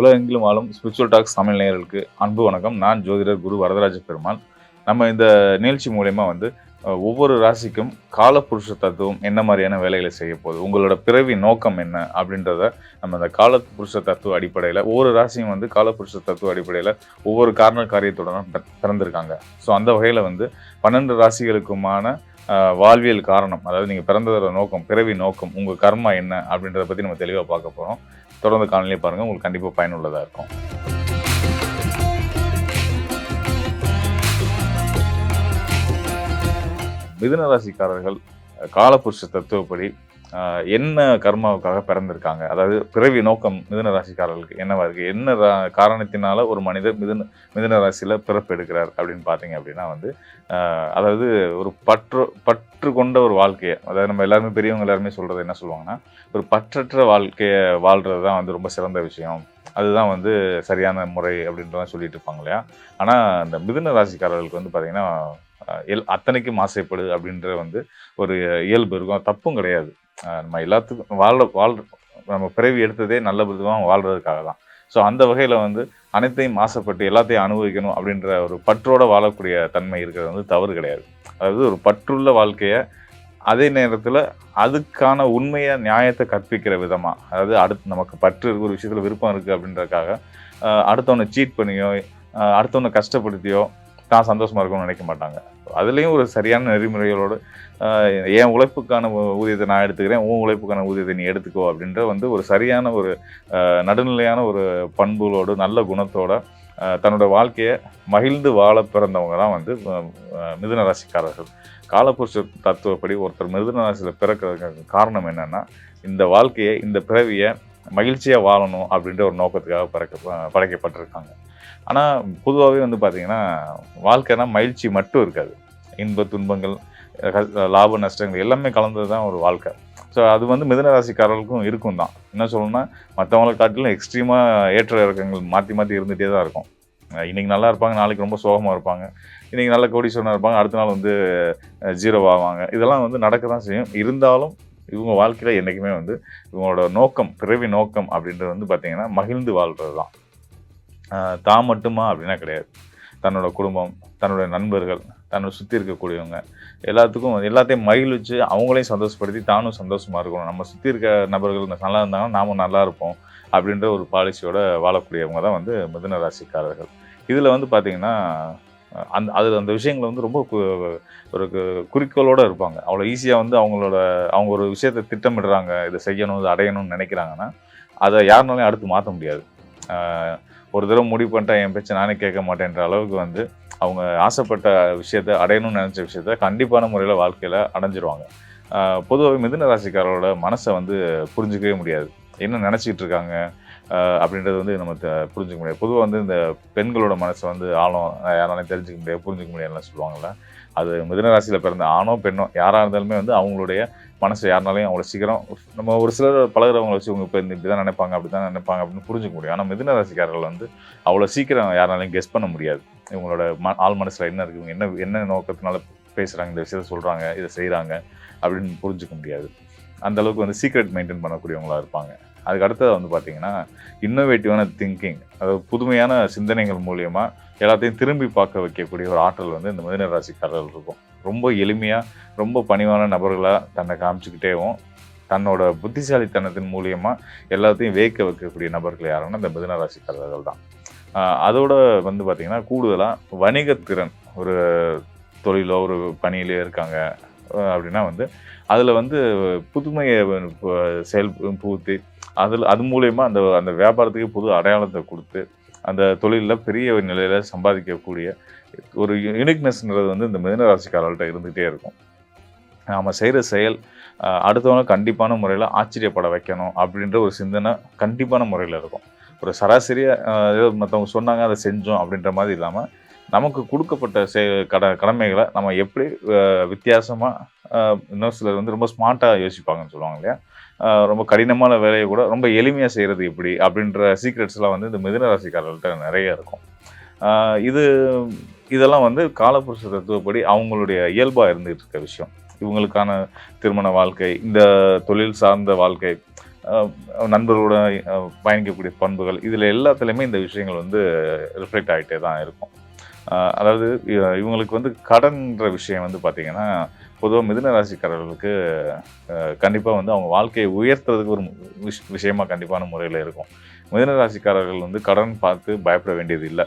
உலகெங்கிலும் வாழும் spiritual tax Tamil நேயர்களுக்கு அன்பு வணக்கம். நான் ஜோதிடர் குரு வரதராஜ பெருமாள். நம்ம இந்த நிகழ்ச்சி மூலயமா வந்து ஒவ்வொரு ராசிக்கும் காலப்புருஷ தத்துவம் என்ன மாதிரியான வேலைகளை செய்ய போகுது உங்களோட பிறவி நோக்கம் என்ன அப்படின்றத நம்ம இந்த காலப்புருஷ தத்துவ அடிப்படையில் ஒவ்வொரு ராசியும் வந்து காலப்புருஷ தத்துவ அடிப்படையில் ஒவ்வொரு காரண காரியத்துடனும் பிறந்திருக்காங்க. ஸோ அந்த வகையில் வந்து பன்னெண்டு ராசிகளுக்குமான வாழ்வியல் காரணம் அதாவது நீங்கள் பிறந்ததோட நோக்கம் பிறவி நோக்கம் உங்கள் கர்மா என்ன அப்படின்றத பற்றி நம்ம தெளிவாக பார்க்க போகிறோம் தொடர்ந்து காலநிலையை பாருங்கள் உங்களுக்கு கண்டிப்பாக பயனுள்ளதாக இருக்கும். மிதுன ராசிக்காரர்கள் காலபுருஷ தத்துவப்படி என்ன கர்மாவுக்காக பிறந்திருக்காங்க? அதாவது பிறவி நோக்கம் மிதுன ராசிக்காரர்களுக்கு என்னவா இருக்கு? என்ன ரா- காரணத்தினால ஒரு மனிதர் மிதுன மிதுன ராசியில் பிறப்பு எடுக்கிறார் அப்படின்னு பார்த்தீங்க அப்படின்னா வந்து அதாவது ஒரு பற்று பற்று கொண்ட ஒரு வாழ்க்கையை அதாவது நம்ம எல்லாருமே பெரியவங்க எல்லாருமே சொல்கிறது என்ன சொல்லுவாங்கன்னா ஒரு பற்றற்ற வாழ்க்கையை வாழ்கிறது தான் வந்து ரொம்ப சிறந்த விஷயம். அதுதான் வந்து சரியான முறை அப்படின்றதான் சொல்லிட்டு இருப்பாங்க இல்லையா? ஆனால் இந்த மிதுன ராசிக்காரர்களுக்கு வந்து பார்த்திங்கன்னா எல் அத்தனைக்கும் ஆசைப்படு அப்படின்ற வந்து ஒரு இயல்பு இருக்கும். தப்பும் கிடையாது. நம்ம எல்லாத்துக்கும் வாழ வாழ் நம்ம பிறவி எடுத்ததே நல்ல விதமாக வாழ்கிறதுக்காக தான். ஸோ அந்த வகையில் வந்து அனைத்தையும் ஆசைப்பட்டு எல்லாத்தையும் அனுபவிக்கணும் அப்படின்ற ஒரு பற்றோட வாழக்கூடிய தன்மை இருக்கிறது வந்து தவறு கிடையாது. அதாவது ஒரு பற்றுள்ள வாழ்க்கையை அதே நேரத்தில் அதுக்கான உண்மையை நியாயத்தை கற்பிக்கிற விதமாக அதாவது அடுத்து நமக்கு பற்று ஒரு விஷயத்தில் விருப்பம் இருக்குது அப்படின்றதுக்காக அடுத்தவனை சீட் பண்ணியோ அடுத்தவனை கஷ்டப்படுத்தியோ தான் சந்தோஷமாக இருக்கும்னு நினைக்க மாட்டாங்க. அதுலேயும் ஒரு சரியான நெறிமுறைகளோடு என் உழைப்புக்கான ஊதியத்தை நான் எடுத்துக்கிறேன் உன் உழைப்புக்கான ஊதியத்தை நீ எடுத்துக்கோ அப்படின்ற வந்து ஒரு சரியான ஒரு நடுநிலையான ஒரு பண்புகளோடு நல்ல குணத்தோட தன்னோட வாழ்க்கையை மகிழ்ந்து வாழ பிறந்தவங்க தான் வந்து மிதுன ராசிக்காரர்கள். காலப்புருஷ தத்துவப்படி ஒருத்தர் மிதுன ராசியில் பிறக்கிறதுக்கு காரணம் என்னென்னா இந்த வாழ்க்கையை இந்த பிறவியை மகிழ்ச்சியாக வாழணும் அப்படின்ற ஒரு நோக்கத்துக்காக பிறக்க படைக்கப்பட்டிருக்காங்க. ஆனால் பொதுவாகவே வந்து பார்த்தீங்கன்னா வாழ்க்கைனா மகிழ்ச்சி மட்டும் இருக்காது. இன்ப துன்பங்கள் லாப நஷ்டங்கள் எல்லாமே கலந்தது தான் ஒரு வாழ்க்கை. ஸோ அது வந்து மிதுன ராசிக்காரர்களுக்கும் இருக்கும் தான். என்ன சொல்லணும்னா மற்றவங்களை காட்டிலும் எக்ஸ்ட்ரீமாக ஏற்ற இறக்கங்கள் மாற்றி மாற்றி இருந்துகிட்டே தான் இருக்கும். இன்றைக்கி நல்லா இருப்பாங்க நாளைக்கு ரொம்ப சோகமாக இருப்பாங்க. இன்றைக்கி நல்ல கோடீஸ்வரனாக இருப்பாங்க அடுத்த நாள் வந்து ஜீரோ ஆவாங்க. இதெல்லாம் வந்து நடக்க தான் செய்யும். இருந்தாலும் இவங்க வாழ்க்கையில் என்றைக்குமே வந்து இவங்களோட நோக்கம் பிறவி நோக்கம் அப்படின்றது வந்து பார்த்திங்கன்னா மகிழ்ந்து வாழ்கிறது தான் தான் மட்டுமா அப்படின்னா கிடையாது. தன்னோட குடும்பம் தன்னோட நண்பர்கள் தன்னை சுற்றி இருக்கக்கூடியவங்க எல்லாத்துக்கும் எல்லாத்தையும் மகிழ்விச்சு அவங்களையும் சந்தோஷப்படுத்தி தானும் சந்தோஷமாக இருக்கணும். நம்ம சுற்றி இருக்க நபர்கள் நல்லா இருந்தாங்கன்னா நாமும் நல்லா இருப்போம் அப்படின்ற ஒரு பாலிசியோட வாழக்கூடியவங்க தான் வந்து மிதுன ராசிக்காரர்கள். இதில் வந்து பார்த்தீங்கன்னா அந்த அது அந்த விஷயங்களை வந்து ரொம்ப கு- ஒரு கு- இருப்பாங்க. அவ்வளோ ஈஸியாக வந்து அவங்களோட அவங்க ஒரு விஷயத்தை திட்டமிடுறாங்க இதை செய்யணும் இதை அடையணும்னு நினைக்கிறாங்கன்னா அதை யாருனாலையும் அடுத்து மாற்ற முடியாது. ஒரு தடவை முடிவு பண்ணிட்டா என் பேச்சை நானே கேட்க மாட்டேன்ற அளவுக்கு வந்து அவங்க ஆசைப்பட்ட விஷயத்த அடையணும்னு நினச்ச விஷயத்த கண்டிப்பான முறையில் வாழ்க்கையில் அடைஞ்சிருவாங்க. பொதுவாகவே மிதுன ராசிக்காரரோட மனசை வந்து புரிஞ்சுக்கவே முடியாது. என்ன நினச்சிக்கிட்டு இருக்காங்க? அப்படின்றது வந்து நம்ம புரிஞ்சிக்க புரிஞ்சுக்க முடியாது. பொதுவாக வந்து இந்த பெண்களோட மனசை வந்து ஆழம் யாராலையும் தெரிஞ்சுக்க முடியாது புரிஞ்சிக்க முடியாதுலாம் சொல்லுவாங்கள்ல அது மிதன ராசியில் பிறந்த ஆணோ பெண்ணோ யாராக இருந்தாலுமே வந்து அவங்களுடைய மனசு யாருனாலையும் அவ்வளோ சீக்கிரம் நம்ம ஒரு சிலர் பழகுறவங்களை வச்சு இவங்க இப்போ இந்த இப்படி தான் நினைப்பாங்க அப்படி தான் நினைப்பாங்க அப்படின்னு புரிஞ்சுக்க முடியும். ஆனால் மிதுன ராசிக்காரர்கள் வந்து அவ்வளோ சீக்கிரம் யாருனாலையும் கெஸ் பண்ண முடியாது. இவங்களோட ம ஆள் மனசில் என்ன இருக்குது இவங்க என்ன என்ன நோக்கத்தினால பேசுகிறாங்க இந்த விஷயத்த சொல்கிறாங்க இதை செய்கிறாங்க அப்படின்னு புரிஞ்சுக்க முடியாது. அந்தளவுக்கு வந்து சீக்ரெட் மெயின்டைன் பண்ணக்கூடியவங்களா இருப்பாங்க. அதுக்கு அடுத்தது வந்து பார்த்தீங்கன்னா இன்னோவேட்டிவான திங்கிங் அதாவது புதுமையான சிந்தனைகள் மூலயமா எல்லாத்தையும் திரும்பி பார்க்க வைக்கக்கூடிய ஒரு ஆற்றல் வந்து இந்த மிதுன ராசிக்காரர்கள் இருக்கும். ரொம்ப எளிமையாக ரொம்ப பணிவான நபர்களாக தன்னை காமிச்சிக்கிட்டேவும் தன்னோட புத்திசாலித்தனத்தின் மூலியமாக எல்லாத்தையும் வேக்க வைக்கக்கூடிய நபர்கள் யாருன்னா இந்த மிதன ராசிக்காரர்கள் தான். அதோட வந்து பார்த்திங்கன்னா கூடுதலாக வணிகத்திறன் ஒரு தொழிலோ ஒரு பணியிலையோ இருக்காங்க. அப்படின்னா வந்து அதில் வந்து புதுமையை செயல் புகுத்தி அதில் அது மூலயமா அந்த அந்த வியாபாரத்துக்கு புது அடையாளத்தை கொடுத்து அந்த தொழிலில் பெரிய நிலையில் சம்பாதிக்கக்கூடிய ஒரு யூனிக்னஸ்ன்றது வந்து இந்த மிதனராசிக்காரர்கள்ட்ட இருந்துகிட்டே இருக்கும். நாம் செய்கிற செயல் அடுத்தவங்க கண்டிப்பான முறையில் ஆச்சரியப்பட வைக்கணும் அப்படின்ற ஒரு சிந்தனை கண்டிப்பான முறையில் இருக்கும். ஒரு சராசரியாக மற்றவங்க சொன்னாங்க அதை செஞ்சோம் அப்படின்ற மாதிரி இல்லாமல் நமக்கு கொடுக்கப்பட்ட செ கட கடமைகளை நம்ம எப்படி வித்தியாசமாக இன்னும் சிலர் வந்து ரொம்ப ஸ்மார்ட்டாக யோசிப்பாங்கன்னு சொல்லுவாங்க இல்லையா? ரொம்ப கடினமான வேலையை கூட ரொம்ப எளிமையாக செய்கிறது எப்படி அப்படின்ற சீக்ரெட்ஸ்லாம் வந்து இந்த மிதுன ராசிக்காரர்கள்ட்ட நிறைய இருக்கும். இது இதெல்லாம் வந்து காலப்புருஷ தத்துவப்படி அவங்களுடைய இயல்பாக இருந்துகிட்டு இருக்க விஷயம். இவங்களுக்கான திருமண வாழ்க்கை இந்த தொழில் சார்ந்த வாழ்க்கை நண்பர்களோட பயணிக்கக்கூடிய பண்புகள் இதில் எல்லாத்துலேயுமே இந்த விஷயங்கள் வந்து ரிஃப்ளெக்ட் ஆகிட்டே தான் இருக்கும். அதாவது இவங்களுக்கு வந்து கடன்ற விஷயம் வந்து பார்த்திங்கன்னா பொதுவாக மிதுன ராசிக்காரர்களுக்கு கண்டிப்பாக வந்து அவங்க வாழ்க்கையை உயர்த்துறதுக்கு ஒரு விஷ் விஷயமாக கண்டிப்பான முறையில் இருக்கும். மிதுன ராசிக்காரர்கள் வந்து கடன் பார்த்து பயப்பட வேண்டியது இல்லை.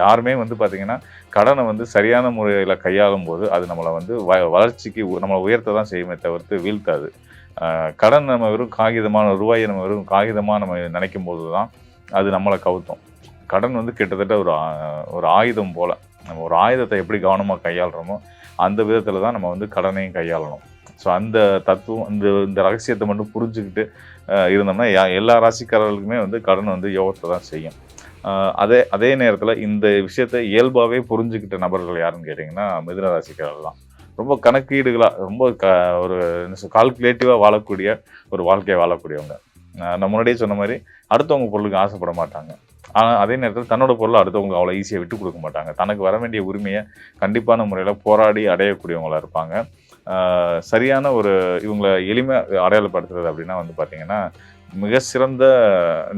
யாருமே வந்து பார்த்திங்கன்னா கடனை வந்து சரியான முறையில் கையாளும் போது அது நம்மளை வந்து வ வளர்ச்சிக்கு நம்மளை உயர்த்த தான் செய்யுமே தவிர்த்து வீழ்த்தாது. கடன் நம்ம வெறும் காகிதமான ரூபாயை நம்ம வெறும் காகிதமாக நம்ம நினைக்கும் போது தான் அது நம்மளை கவுத்தும். கடன் வந்து கிட்டத்தட்ட ஒரு ஒரு ஆயுதம் போல். நம்ம ஒரு ஆயுதத்தை எப்படி கவனமாக கையாளுறோமோ அந்த விதத்தில் தான் நம்ம வந்து கடனையும் கையாளணும். ஸோ அந்த தத்துவம் இந்த இந்த ரகசியத்தை மட்டும் புரிஞ்சுக்கிட்டு இருந்தோம்னா எல்லா ராசிக்காரர்களுக்குமே வந்து கடன் வந்து யோகத்தை தான் செய்யும். அதே அதே நேரத்தில் இந்த விஷயத்தை இயல்பாகவே புரிஞ்சுக்கிட்ட நபர்கள் யாருன்னு கேட்டிங்கன்னா மிதுன ராசிக்காரர்கள் தான். ரொம்ப கணக்கீடுகளாக ரொம்ப க ஒரு கால்குலேட்டிவாக வாழக்கூடிய ஒரு வாழ்க்கையை வாழக்கூடியவங்க. நான் முன்னாடியே சொன்ன மாதிரி அடுத்தவங்க பொருளுக்கு ஆசைப்பட மாட்டாங்க. ஆனால் அதே நேரத்தில் தன்னோட பொருளை அடுத்தவங்க அவ்வளோ ஈஸியாக விட்டு கொடுக்க மாட்டாங்க. தனக்கு வர வேண்டிய உரிமையை கண்டிப்பான முறையில் போராடி அடையக்கூடியவங்களாக இருப்பாங்க. சரியான ஒரு இவங்களை எளிமை அடையாளப்படுத்துறது அப்படின்னா வந்து பார்த்திங்கன்னா மிக சிறந்த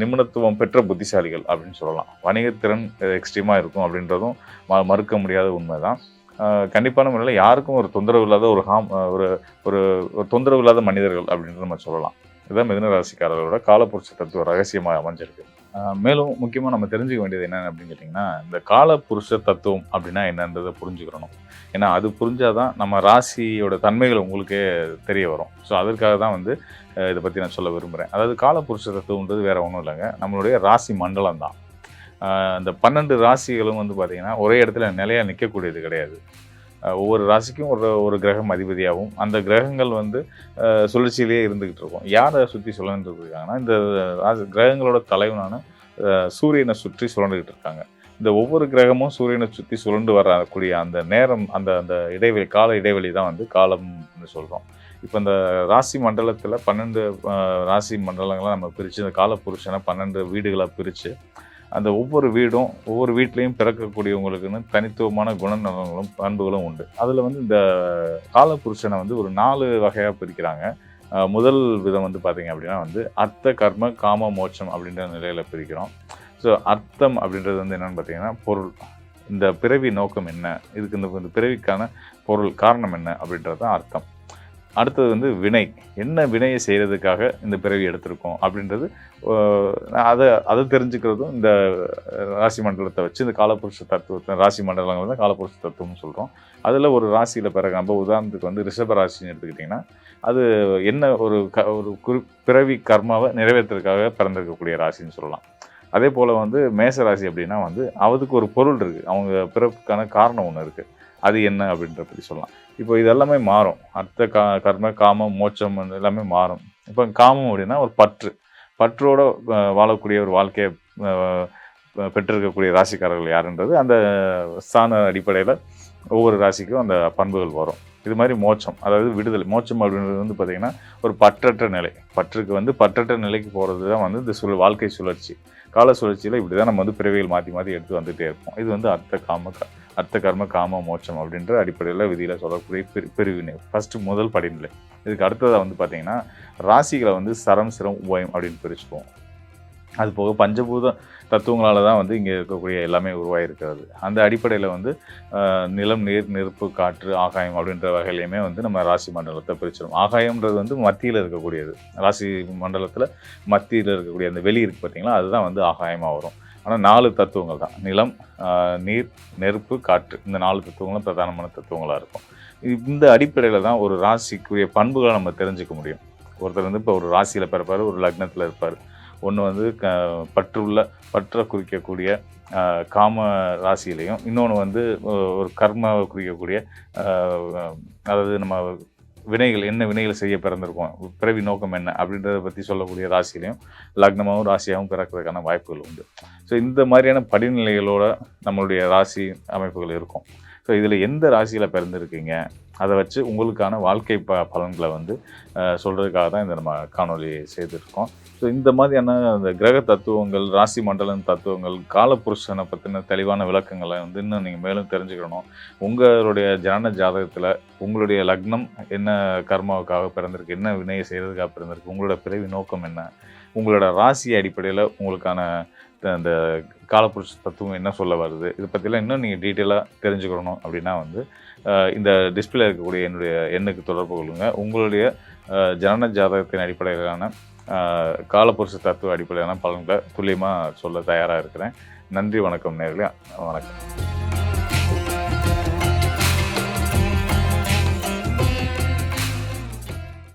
நிபுணத்துவம் பெற்ற புத்திசாலிகள் அப்படின்னு சொல்லலாம். வணிகத்திறன் எக்ஸ்ட்ரீமாக இருக்கும் அப்படின்றதும் ம மறுக்க முடியாத உண்மை தான் கண்டிப்பான முறையில் யாருக்கும் ஒரு தொந்தரவு இல்லாத ஒரு ஹாம் ஒரு ஒரு தொந்தரவு இல்லாத மனிதர்கள் அப்படின்றத நம்ம சொல்லலாம். இதுதான் மிதனராசிக்காரர்களோட ராசிக்காரர்களோட தத்துவ ரகசியமாக அமைஞ்சிருக்கு. மேலும் முக்கியமாக நம்ம தெரிஞ்சுக்க வேண்டியது என்னென்னு அப்படின்னு கேட்டிங்கன்னா இந்த காலப்புருஷ தத்துவம் அப்படின்னா என்னன்றதை புரிஞ்சுக்கிறணும் ஏன்னா அது புரிஞ்சாதான் நம்ம ராசியோட தன்மைகள் உங்களுக்கே தெரிய வரும். ஸோ அதற்காக தான் வந்து இதை பற்றி நான் சொல்ல விரும்புகிறேன் அதாவது காலப்புருஷ தத்துவம்ன்றது வேறு ஒன்றும் இல்லைங்க. நம்மளுடைய ராசி மண்டலம் தான். இந்த பன்னெண்டு ராசிகளும் வந்து பார்த்திங்கன்னா ஒரே இடத்துல நிலையாக நிற்கக்கூடியது கிடையாது. ஒவ்வொரு ராசிக்கும் ஒரு ஒரு கிரகம் அதிபதியாகவும் அந்த கிரகங்கள் வந்து சுழற்சியிலேயே இருந்துக்கிட்டு இருக்கும். யாரை சுற்றி சுழன்றுட்டு இருக்காங்கன்னா இந்த ராசி கிரகங்களோட தலைவனான சூரியனை சுற்றி சுழண்டுக்கிட்டு இருக்காங்க. இந்த ஒவ்வொரு கிரகமும் சூரியனை சுற்றி சுழண்டு வரக்கூடிய அந்த நேரம் அந்த அந்த இடைவெளி கால இடைவெளி தான் வந்து காலம்னு சொல்கிறோம் இப்போ இந்த ராசி மண்டலத்தில் பன்னெண்டு ராசி மண்டலங்களை நம்ம பிரித்து இந்த காலப்புருஷனை பன்னெண்டு வீடுகளாக பிரித்து அந்த ஒவ்வொரு வீடும் ஒவ்வொரு வீட்லேயும் பிறக்கக்கூடியவங்களுக்குன்னு தனித்துவமான குணநலங்களும் பண்புகளும் உண்டு. அதில் வந்து இந்த காலப்புருஷனை வந்து ஒரு நாலு வகையாக பிரிக்கிறாங்க. முதல் விதம் வந்து பார்த்தீங்க அப்படின்னா வந்து அர்த்த கர்ம காம மோட்சம் அப்படின்ற நிலையில் பிரிக்கிறோம். ஸோ அர்த்தம் அப்படின்றது வந்து என்னென்னு பார்த்தீங்கன்னா பொருள். இந்த பிறவி நோக்கம் என்ன? இதுக்கு இந்த இந்த பிறவிக்கான பொருள் காரணம் என்ன அப்படின்றது தான் அர்த்தம். அடுத்தது வந்து வினை. என்ன வினையை செய்கிறதுக்காக இந்த பிறவி எடுத்திருக்கோம் அப்படின்றது அதை அதை தெரிஞ்சுக்கிறதும் இந்த ராசி மண்டலத்தை வச்சு இந்த காலப்புருஷ தத்துவத்தை ராசி மண்டலங்கள் தான் காலப்புருஷ தத்துவம்னு சொல்கிறோம் அதில் ஒரு ராசியில் பிறகு நம்ம உதாரணத்துக்கு வந்து ரிஷப ராசின்னு எடுத்துக்கிட்டிங்கன்னா அது என்ன ஒரு க ஒரு குறி பிறவி கர்மாவை நிறைவேற்றுறதுக்காக பிறந்திருக்கக்கூடிய ராசின்னு சொல்லலாம். அதே போல் வந்து மேச ராசி அப்படின்னா வந்து அதுக்கு ஒரு பொருள் இருக்குது அவங்க பிறப்புக்கான காரணம் ஒன்று இருக்குது அது என்ன அப்படின்ற பற்றி சொல்லலாம். இப்போ இது எல்லாமே மாறும். அர்த்த கா கர்ம காமம் மோட்சம் எல்லாமே மாறும். இப்போ காமம் அப்படின்னா ஒரு பற்று. பற்றோடு வாழக்கூடிய ஒரு வாழ்க்கையை பெற்றிருக்கக்கூடிய ராசிக்காரர்கள் யாருன்றது அந்த ஸ்தான அடிப்படையில் ஒவ்வொரு ராசிக்கும் அந்த பண்புகள் வரும். இது மாதிரி மோட்சம் அதாவது விடுதலை. மோட்சம் அப்படின்றது வந்து பார்த்திங்கன்னா ஒரு பற்றற்ற நிலை. பற்றுக்கு வந்து பற்றற்ற நிலைக்கு போகிறது தான் வந்து இந்த சுழல் வாழ்க்கை சுழற்சி. கால சுழற்சியில் இப்படி தான் நம்ம வந்து பிறவிகள் மாற்றி மாற்றி எடுத்து வந்துகிட்டே இருப்போம். இது வந்து அர்த்த காம அர்த்த கர்ம காம மோட்சம் அப்படின்ற அடிப்படையில் விதியில் சொல்லக்கூடிய பிரி பிரிவினை. ஃபஸ்ட்டு முதல் படிநிலை. இதுக்கு அடுத்ததாக வந்து பார்த்திங்கன்னா ராசிகளை வந்து சரம் சிரம் உபயம் அப்படின்னு பிரிச்சுக்குவோம். அது போக பஞ்சபூத தத்துவங்களால் தான் வந்து இங்கே இருக்கக்கூடிய எல்லாமே உருவாகிருக்கிறது அந்த அடிப்படையில் வந்து நிலம் நீர் நெருப்பு காற்று ஆகாயம் அப்படின்ற வகையிலையுமே வந்து நம்ம ராசி மண்டலத்தை பிரிச்சிடும் ஆகாயம்ன்றது வந்து மத்தியில் இருக்கக்கூடியது. ராசி மண்டலத்தில் மத்தியில் இருக்கக்கூடிய அந்த வெளி இருக்குது பார்த்திங்கன்னா அதுதான் வந்து ஆகாயமாக வரும். ஆனால் நாலு தத்துவங்கள் தான். நிலம் நீர் நெருப்பு காற்று. இந்த நாலு தத்துவங்களும் பிரதானமான தத்துவங்களாக இருக்கும். இந்த அடிப்படையில் தான் ஒரு ராசிக்குரிய பண்புகளை நம்ம தெரிஞ்சுக்க முடியும். ஒருத்தர் வந்து இப்போ ஒரு ராசியில் பிறப்பார் ஒரு லக்னத்தில் இருப்பார். ஒன்று வந்து க பற்றுள்ள பற்றை குறிக்கக்கூடிய காம ராசியிலையும் இன்னொன்று வந்து ஒரு கர்மாவை குறிக்கக்கூடிய அதாவது நம்ம வினைகள் என்ன வினைகள் செய்ய பிறந்திருக்கோம் பிறவி நோக்கம் என்ன அப்படின்றத பற்றி சொல்லக்கூடிய ராசியிலையும் லக்னமாகவும் ராசியாகவும் பிறக்கிறதுக்கான வாய்ப்புகள் உண்டு. ஸோ இந்த மாதிரியான படிநிலைகளோட நம்மளுடைய ராசி அமைப்புகள் இருக்கும். ஸோ இதில் எந்த ராசியில் பிறந்திருக்கீங்க? அதை வச்சு உங்களுக்கான வாழ்க்கை ப பலன்களை வந்து சொல்கிறதுக்காக தான் இந்த நம்ம காணொளி செய்திருக்கோம். ஸோ இந்த மாதிரியான அந்த கிரக தத்துவங்கள் ராசி மண்டலம் தத்துவங்கள் காலபுருஷனை பற்றின தெளிவான விளக்கங்களை வந்து இன்னும் நீங்கள் மேலும் தெரிஞ்சுக்கணும். உங்களுடைய ஜனன ஜாதகத்தில் உங்களுடைய லக்னம் என்ன கர்மாவுக்காக பிறந்திருக்கு என்ன வினையை செய்கிறதுக்காக பிறந்திருக்கு உங்களோட பிறவி நோக்கம் என்ன உங்களோட ராசி அடிப்படையில் உங்களுக்கான அந்த காலபுருஷ தத்துவம் என்ன சொல்ல வருது இதை பற்றிலாம் இன்னும் நீங்கள் டீட்டெயிலாக தெரிஞ்சுக்கணும் அப்படின்னா வந்து இந்த டிஸ்பிளே இருக்கக்கூடிய என்னுடைய எண்ணுக்கு தொடர்பு கொள்ளுங்கள் உங்களுடைய ஜனன ஜாதகத்தின் அடிப்படையிலான காலப்புருஷ காலபுருஷ தத்துவ அடிப்படையிலான பலன்களை துல்லியமாக சொல்ல தயாராக இருக்கிறேன். நன்றி வணக்கம் நேர்களே. வணக்கம்.